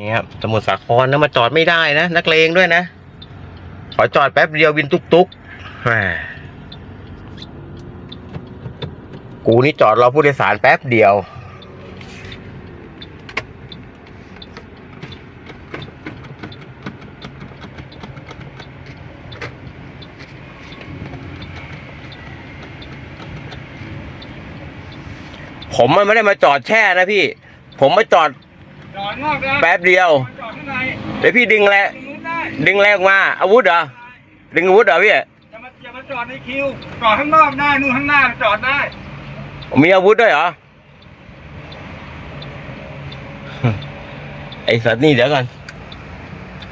นี่ครับสมุทรสาครนะมาจอดไม่ได้นะนักเลงด้วยนะ ขอจอดแป๊บเดียววินตุกตุกกูนี่จอดรอผู้โดยสารแป๊บเดียว ผมมันไม่ได้มาจอดแช่นะพี่ ผมมาจอด จอดนอกนะแป๊บเดียว จอดข้างในเดี๋ยวพี่ดึงแหละตรงนู้นได้ดึงแรงมาอาวุธเหรอดึงอาวุธเหรอพี่อย่ามาอย่ามาจอดในคิว จอดข้างนอกได้ นู่นข้างหน้าจอดได้ มีอาวุธด้วยเหรอ ไอ้สัตว์นี่เดี๋ยวกัน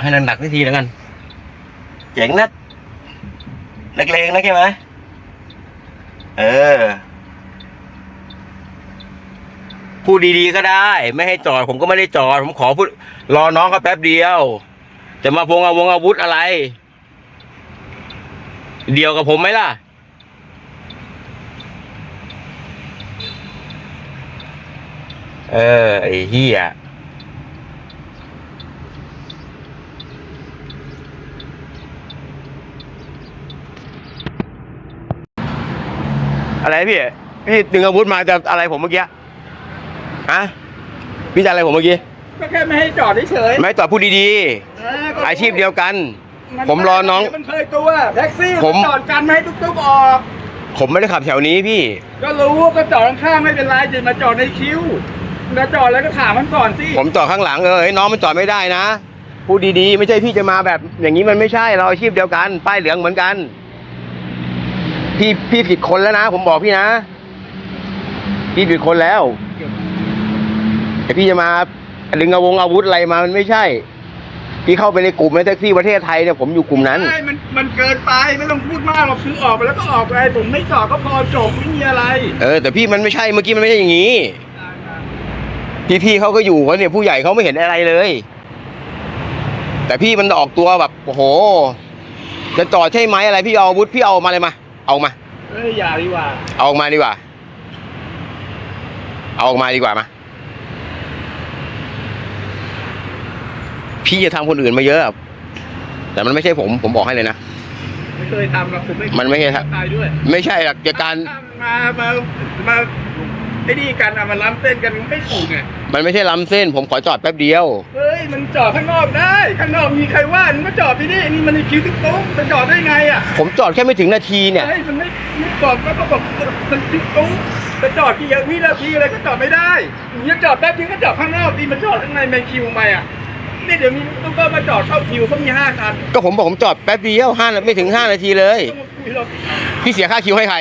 ให้หนักๆสักทีแล้วกันเจ๋งนะนักเลงนะใช่ไหมเออ พูดดีๆก็ได้ ไม่ให้จอดผมก็ไม่ได้จอด ผมขอพูดรอน้องเขาแป๊บเดียว จะมาพงเอาวงอาวุธอะไร เดียวกับผมไหมล่ะ เออ ไอ้เหี้ยอะไรพี่ พี่ดึงอาวุธมาจะอะไรผมเมื่อกี้ ฮะพี่จะอะไรผมเมื่อกี้ ก็แค่ไม่ให้จอดเฉยไม่ตอบพูดดีๆเก็ๆอาชีพเดียวกัน นผมรอน้อง มันเคยตัวแท็กซี่ผม จอดกันไม่ให้ตุ๊กๆออก ผมไม่ได้ขับแถวนี้พี่ ก็รู้ก็จอดข้างๆไม่เป็นไรจะมาจอดในคิวมาจอดแล้วก็ถามมันก่อนสิผมจอดข้างหลังเออเฮ้ยน้องมันจอดไม่ได้นะ พูดดีๆ ไม่ใช่พี่จะมาแบบอย่างนี้มันไม่ใช่เราอาชีพเดียวกัน ป้ายเหลืองเหมือนกัน พี่พี่ผิดคนแล้วนะ ผมบอกพี่นะ พี่ผิดคนแล้ว แต่พี่จะมาดึงเอาวงอาวุธอะไรมามันไม่ใช่ พี่เข้าไปในกลุ่มในแท็กซี่ประเทศไทยเนี่ยผมอยู่กลุ่มนั้น ใช่มันมันเกินไปไม่ต้องพูดมากหรอกคือออกไปแล้วก็ออกไปผมไม่จอดก็พอจบไม่มีอะไรเออแต่พี่มันไม่ใช่เมื่อกี้มันไม่ใช่อย่างนี้ พี่พี่ๆเขาก็อยู่เขาเนี่ยผู้ใหญ่เขาไม่เห็นอะไรเลย แต่พี่มันออกตัวแบบโอ้โหจะจอดใช่ไหมอะไร พี่เอาอาวุธพี่เอามาเลยมา เอามา เอ้ยอย่าดีกว่า เอาออกมาดีกว่า เอาออกมาดีกว่ามา พี่จะทำคนอื่นมาเยอะอะแต่มันไม่ใช่ผมผมบอกให้เลยนะไม่เคยทำหรอกผมไม่มันไม่ใช่ครับตายด้วยไม่ใช่หรอกจากการมามามาไอ้นี่กันอะมันล้ำเส้นกันไม่ถูกไงมันไม่ใช่ล้ำเส้น ผมขอจอดแป๊บเดียวเฮ้ยมันจอดข้างนอกได้ ข้างนอกมีใครว่ามึงก็จอดที่นี่นี่มันในคิวติ๊กตุ๊กจะจอดได้ไงอะผมจอดแค่ไม่ถึงนาทีเนี่ยเฮ้ยมันไม่ไม่บอกก็ต้องบอกมันติ๊กตุ๊กจะจอดกี่วินาทีอะไรก็จอดไม่ได้มึงจะจอดแป๊บนึงก็จอดข้างนอกดีมันจอดข้างในในคิวทำไมอะ นี่เดี๋ยวมีตุ๊กก็มาจอดเข้าคิวเขามีห้าคันก็ผมบอกผมจอดแป๊บเดียวห้าไม่ถึงห้านาทีเลย ต้องมาคุยหรอกพี่เสียค่าคิวให้ใคร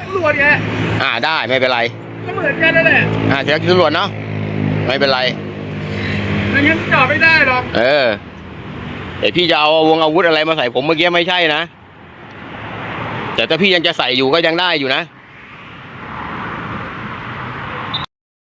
ตำรวจไงอ่าได้ไม่เป็นไร ก็เหมือนกันนั่นแหละอ่าเสียค่าคิวตำรวจเนาะไม่เป็นไรไม่งั้นจอดไม่ได้หรอกเออแต่พี่จะเอาวงอาวุธอะไรมาใส่ผมเมื่อกี้ไม่ใช่นะ แต่ถ้าพี่ยังจะใส่อยู่ก็ยังได้อยู่นะไ